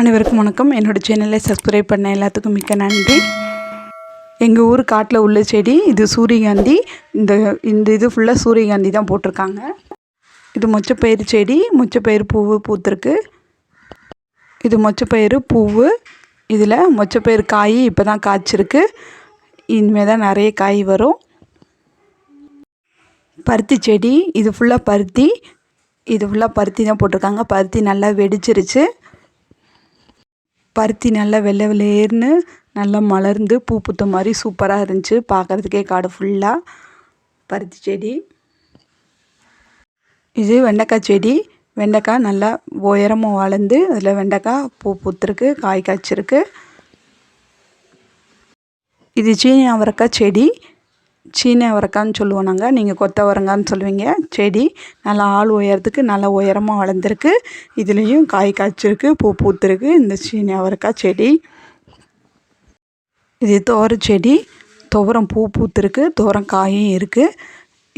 அனைவருக்கும் வணக்கம். என்னோடய சேனலை சப்ஸ்கிரைப் பண்ண எல்லாத்துக்கும் மிக்க நன்றி. எங்கள் ஊர் காட்டில் உள்ள செடி இது சூரியகாந்தி. இந்த இந்த இது ஃபுல்லாக சூரியகாந்தி தான் போட்டிருக்காங்க. இது மொச்சப்பயிறு செடி மொச்சப்பயிறு பூவு பூத்திருக்கு. இது மொச்சப்பயிறு பூவு. இதில் மொச்சப்பயிறு காய் இப்போ தான் காய்ச்சிருக்கு. இனிமேல் தான் நிறைய காய் வரும். பருத்தி செடி இது ஃபுல்லாக பருத்தி. இது ஃபுல்லாக பருத்தி தான் போட்டிருக்காங்க. பருத்தி நல்லா வெடிச்சிருச்சு. பருத்தி நல்லா வெள்ளை வெள்ளேர்னு நல்லா மலர்ந்து பூ பூத்த மாதிரி சூப்பராக இருந்துச்சு. பார்க்குறதுக்கே காடு ஃபுல்லாக பருத்தி செடி. இது வெண்டைக்காய் செடி. வெண்டைக்காய் நல்லா உயரமாக வளர்ந்து அதில் வெண்டைக்காய் பூ பூத்துருக்கு காய் காய்ச்சிருக்கு. இது சீனி அவரைக்காய் செடி. சீன அவரைக்கான்னு சொல்லுவோம் நாங்கள் நீங்கள் கொத்தவரங்கான்னு சொல்லுவீங்க. செடி நல்லா ஆள் உயரத்துக்கு நல்லா உயரமாக வளர்ந்துருக்கு. இதுலேயும் காய் காய்ச்சிருக்கு பூ பூத்துருக்கு. இந்த சீனி அவரைக்காய் செடி. இது துவர செடி. துவரம் பூ பூத்துருக்கு துவரம் காயும் இருக்குது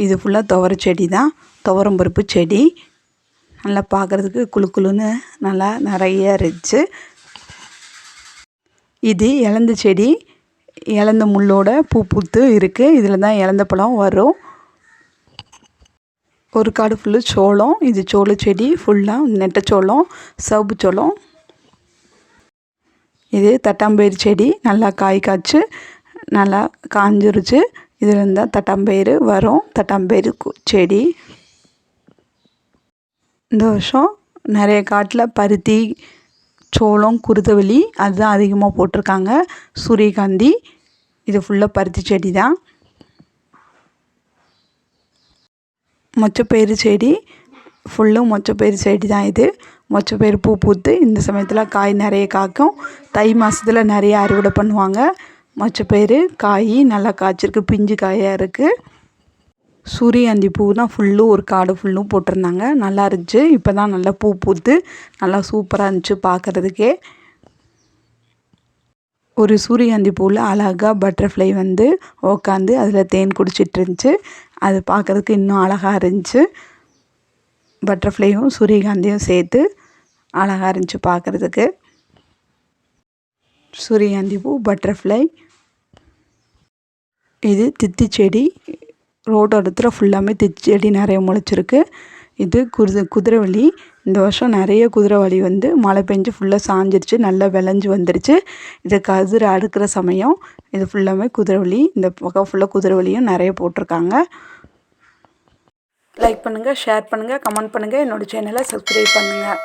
இது ஃபுல்லாக துவர செடி தான் துவரம் பருப்பு செடி. நல்லா பார்க்குறதுக்கு குளு குளுன்னு நல்லா நிறைய இருந்துச்சு. இது இலந்த செடி. இலந்த முள்ளோட பூ பூத்து இருக்குது இதில் தான் இலந்த பழம் வரும். ஒரு காடு ஃபுல்லு சோளம். இது சோள செடி ஃபுல்லாக நெட்டச்சோளம் சவுப்பு சோளம். இது தட்டாம்பயிறு செடி. நல்லா காய் காய்ச்சி நல்லா காஞ்சிருச்சு. இதில் இருந்தால் தட்டாம்பயிறு வரும். தட்டாம்பயிறு செடி. இந்த வருஷம் நிறைய காட்டில் பருத்தி சோளம் குருதவலி அதுதான் அதிகமாக போட்டிருக்காங்க. சூரியகாந்தி இது ஃபுல்லாக பருத்தி செடி தான் மொச்சப்பயிறு செடி ஃபுல்லும் மொச்சப்பயிறு செடி தான் இது. மொச்சப்பயிறு பூ பூத்து இந்த சமயத்தில் காய் நிறைய காய்க்கும். தை மாதத்தில் நிறைய அறுவடை பண்ணுவாங்க. மொச்சப்பயிறு காய் நல்லா காய்ச்சிருக்கு பிஞ்சு காயாக இருக்குது சூரியகாந்தி பூ தான் ஃபுல்லும் ஒரு காடு ஃபுல்லும் போட்டிருந்தாங்க. நல்லா இருந்துச்சு. இப்போ தான் நல்லா பூ பூத்து நல்லா சூப்பராக இருந்துச்சு பார்க்குறதுக்கே ஒரு சூரியகாந்தி பூவில் அழகாக பட்டர்ஃப்ளை வந்து உக்காந்து அதில் தேன் குடிச்சிட்டு இருந்துச்சு. அது பார்க்குறதுக்கு இன்னும் அழகாக இருந்துச்சு. பட்டர்ஃப்ளையும் சூரியகாந்தியும் சேர்த்து அழகாக இருந்துச்சு பார்க்குறதுக்கு சூரியகாந்தி பூ பட்டர்ஃப்ளை இது தித்தி செடி ரோட்டோரத்தில் ஃபுல்லாமே செடி நிறைய முளைச்சிருக்கு. இது குதிரை குதிரைவலி இந்த வருஷம் நிறைய குதிரைவாலி வந்து மழை பெஞ்சு ஃபுல்லாக சாஞ்சிருச்சு நல்லா விளைஞ்சி வந்துருச்சு. இது கதிர் அடுக்கிற சமயம் இது ஃபுல்லாமே குதிரைவலி இந்த பக்கம் ஃபுல்லாக குதிரைவலியும் நிறைய போட்டிருக்காங்க. லைக் பண்ணுங்கள் ஷேர் பண்ணுங்கள் கமெண்ட் பண்ணுங்கள் என்னோடய சேனலை சப்ஸ்கிரைப் பண்ணுங்கள்